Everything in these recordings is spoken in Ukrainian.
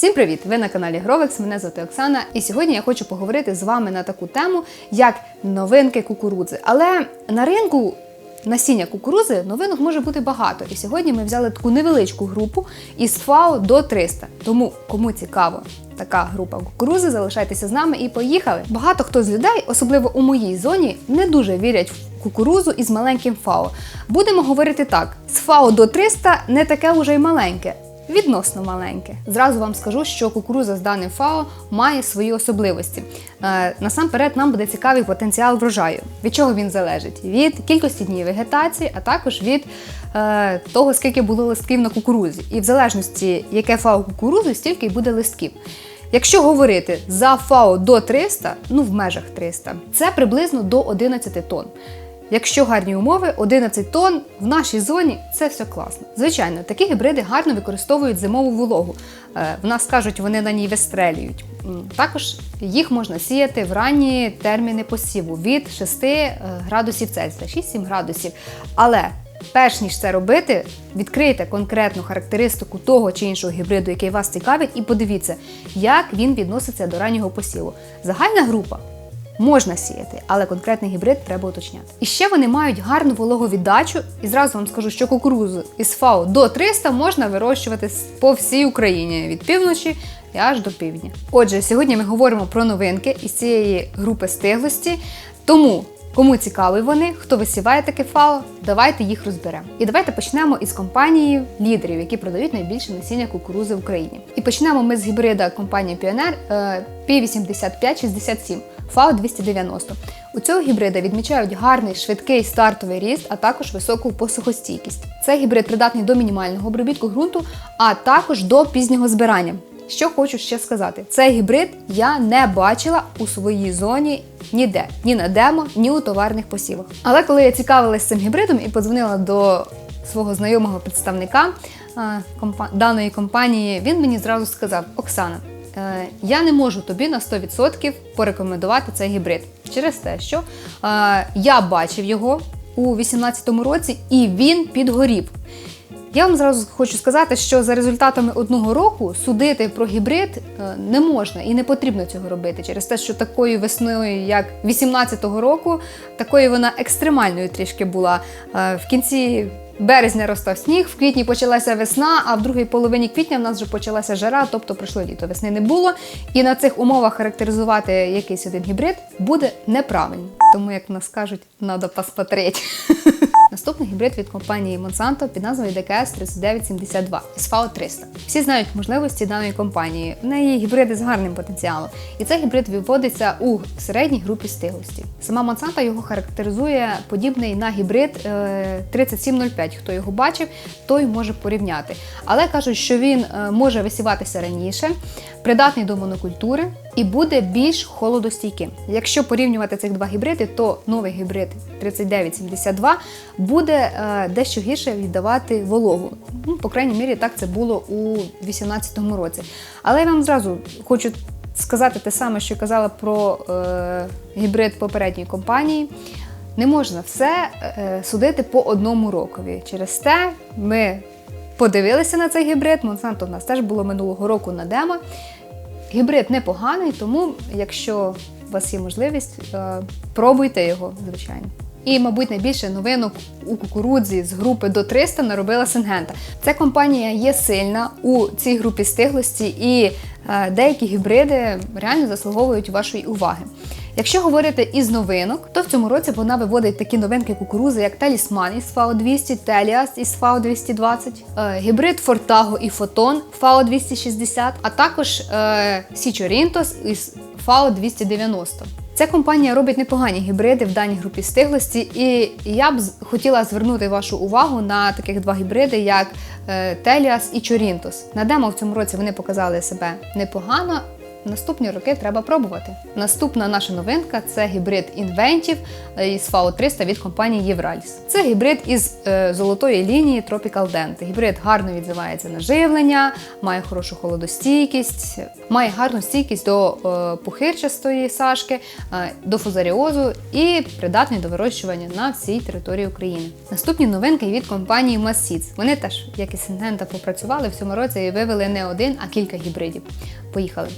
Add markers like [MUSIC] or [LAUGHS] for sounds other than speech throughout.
Всім привіт! Ви на каналі Гровекс. Мене звати Оксана. І сьогодні я хочу поговорити з вами на таку тему, як новинки кукурудзи. Але на ринку насіння кукурузи новинок може бути багато. І сьогодні ми взяли таку невеличку групу із ФАО до 300. Тому кому цікаво. Така група кукурузи, залишайтеся з нами і поїхали. Багато хто з людей, особливо у моїй зоні, не дуже вірять в кукурузу із маленьким ФАО. Будемо говорити так: з ФАО до 300 не таке уже й маленьке. Відносно маленьке. Зразу вам скажу, що кукуруза з даним ФАО має свої особливості. Е, насамперед, нам буде цікавий потенціал врожаю. Від чого він залежить? Від кількості днів вегетації, а також від е, того, скільки було листків на кукурузі. І в залежності, яке ФАО кукурузи, стільки й буде листків. Якщо говорити за ФАО до 300, ну в межах 300, це приблизно до 11 тонн. Якщо гарні умови, 11 тонн в нашій зоні це все класно. Звичайно, такі гібриди гарно використовують зимову вологу. Е, В нас кажуть, вони на ній вистрелюють. Також їх можна сіяти в ранні терміни посіву від 6 е, градусів Цельсія, 6-7 градусів. Але перш ніж це робити, відкрийте конкретну характеристику того чи іншого гібриду, який вас цікавить, і подивіться, як він відноситься до раннього посіву. Загальна група можна сіяти, але конкретний гібрид треба уточняти. І ще вони мають гарну вологовіддачу. І зразу вам скажу, що кукурузу із ФАО до 300 можна вирощувати по всій Україні від півночі і аж до півдня. Отже, сьогодні ми говоримо про новинки із цієї групи стиглості. Тому. Кому цікаві вони, хто висіває таке фао, давайте їх розберемо. І давайте почнемо із компанії лідерів, які продають найбільше насіння кукурузи в Україні. І почнемо ми з гібрида компанії Pioneer е, P8567 FAO 290. У цього гібрида відмічають гарний швидкий стартовий ріст, а також високу посухостійкість. Цей гібрид придатний до мінімального обробітку ґрунту, а також до пізнього збирання. Що хочу ще сказати, цей гібрид я не бачила у своїй зоні ніде, ні на демо, ні у товарних посівах. Але коли я цікавилась цим гібридом і подзвонила до свого знайомого представника е, компа- даної компанії, він мені зразу сказав: Оксана, я не можу тобі на 100% порекомендувати цей гібрид через те, що е, я бачив його у 2018 році і він підгорів. Я вам зразу хочу сказати, що за результатами одного року судити про гібрид е, не можна і не потрібно цього робити через те, що такою весною, як 18-го року, такою вона екстремальною трішки була. Е, В кінці березня розстав сніг, в квітні почалася весна, а в другій половині квітня в нас вже почалася жара, тобто пройшло літо. Весни не було. І на цих умовах характеризувати якийсь один гібрид буде неправильно. Тому, як в нас кажуть, треба посмотреть. [LAUGHS] Наступний гібрид від компанії Monsanto під назвою DKS 3972 SFAO 300. Всі знають можливості даної компанії. В неї гібриди з гарним потенціалом. І цей гібрид виводиться у середній групі стиглості. Сама Monsanto його характеризує подібний на гібрид е, 3705. Хто його бачив, той може порівняти. Але кажуть, що він е, може висіватися раніше, придатний до монокультури і буде більш холодостійким. Якщо порівнювати цих два гібриди, то новий гібрид 3972 буде е, дещо гірше віддавати вологу. Ну, по крайній мірі, так це було у 2018 році. Але я вам зразу хочу сказати те саме, що казала про е, гібрид попередньої компанії. Не можна все е, судити по одному рокові. Через те ми подивилися на цей гібрид. Монсанто в нас теж було минулого року на демо. Гібрид непоганий, тому якщо у вас є можливість, е, пробуйте його, звичайно. І, мабуть, найбільше новинок у кукурудзі з групи до 300 наробила Сингента. Ця компанія є сильна у цій групі стиглості, і е, деякі гібриди реально заслуговують вашої уваги. Якщо говорити із новинок, то в цьому році вона виводить такі новинки кукурузи, як Талісман із FAO 200, Теліас із FAO 220, е, гібрид Фортаго і Фотон FAO 260, а також е, Січорінтос із FAO 290. Ця компанія робить непогані гібриди в даній групі стиглості, і я б хотіла звернути вашу увагу на таких два гібриди, як е, Теліас і Чорінтос. На демо в цьому році вони показали себе непогано. Наступні роки треба пробувати. Наступна наша новинка це гібрид Inventive із FAO 300 від компанії Євраліс. Це гібрид із е, золотої лінії Tropical Dent. Гібрид гарно відзивається на живлення, має хорошу холодостійкість, має гарну стійкість до е, пухирчастої сашки, е, до фузаріозу і придатний до вирощування на всій території України. Наступні новинки від компанії Massits. Вони теж, як і Сингента, попрацювали в цьому році і вивели не один, а кілька гібридів. Поїхали.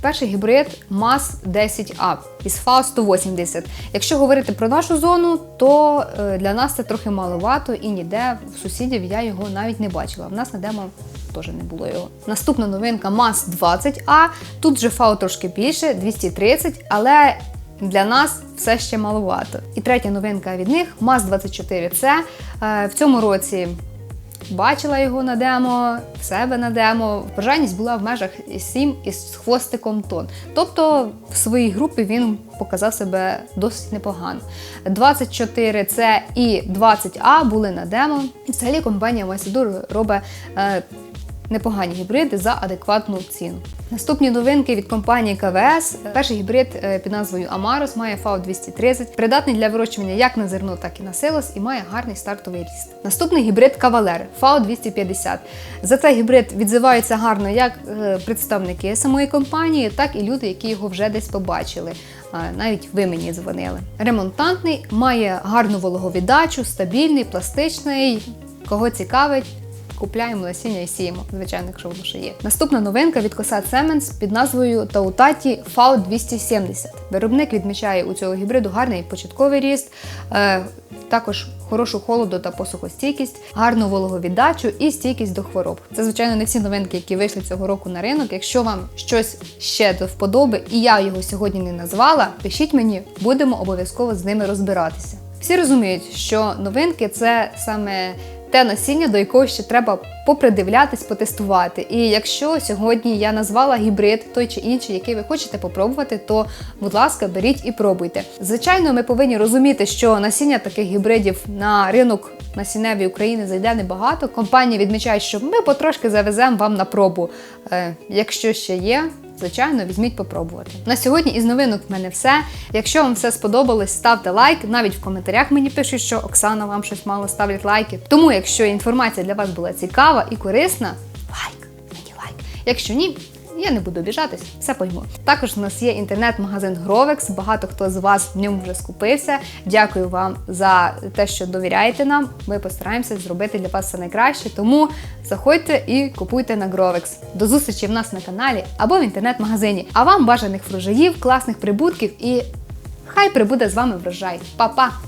Перший гібрид MAS 10A із FAO 180. Якщо говорити про нашу зону, то е, для нас це трохи маловато і ніде в сусідів я його навіть не бачила. В нас на демо теж не було його. Наступна новинка MAS 20A. Тут вже FAO трошки більше, 230, але для нас все ще маловато. І третя новинка від них MAS 24C. Е, В цьому році Бачила його на демо, в себе на демо. Врожайність була в межах 7 із хвостиком тонн. Тобто в своїй групі він показав себе досить непогано. 24C і 20A були на демо. Взагалі компанія Масідур робить е, непогані гібриди за адекватну ціну. Наступні новинки від компанії КВС. Перший гібрид е, під назвою Амарос має FAO 230, придатний для вирощування як на зерно, так і на силос, і має гарний стартовий ріст. Наступний гібрид Кавалер FAO 250. За цей гібрид відзиваються гарно як е, представники самої компанії, так і люди, які його вже десь побачили. Навіть ви мені дзвонили. Ремонтантний, має гарну вологовіддачу, стабільний, пластичний. Кого цікавить, Купляємо насіння і сіємо, звичайно, якщо воно ще є. Наступна новинка від Косат Semen's під назвою Таутаті FAO 270. Виробник відмічає у цього гібриду гарний початковий ріст, е, також хорошу холоду та посухостійкість, гарну вологовіддачу і стійкість до хвороб. Це, звичайно, не всі новинки, які вийшли цього року на ринок. Якщо вам щось ще до вподоби, і я його сьогодні не назвала, пишіть мені, будемо обов'язково з ними розбиратися. Всі розуміють, що новинки це саме те насіння, до якого ще треба попридивлятись, потестувати. І якщо сьогодні я назвала гібрид, той чи інший, який ви хочете попробувати, то, будь ласка, беріть і пробуйте. Звичайно, ми повинні розуміти, що насіння таких гібридів на ринок насінневі України зайде небагато. Компанія відмічає, що ми потрошки завеземо вам на пробу. Е, якщо ще є, Звичайно, візьміть попробувати. На сьогодні із новинок в мене все. Якщо вам все сподобалось, ставте лайк. Навіть в коментарях мені пишуть, що Оксана вам щось мало ставлять лайки. Тому, якщо інформація для вас була цікава і корисна, лайк, мені лайк. Якщо ні, я не буду обіжатись, все пойму. Також у нас є інтернет-магазин Grovex. Багато хто з вас в ньому вже скупився. Дякую вам за те, що довіряєте нам. Ми постараємося зробити для вас все найкраще. Тому заходьте і купуйте на Grovex. До зустрічі в нас на каналі або в інтернет-магазині. А вам бажаних врожаїв, класних прибутків і хай прибуде з вами врожай. Па-па!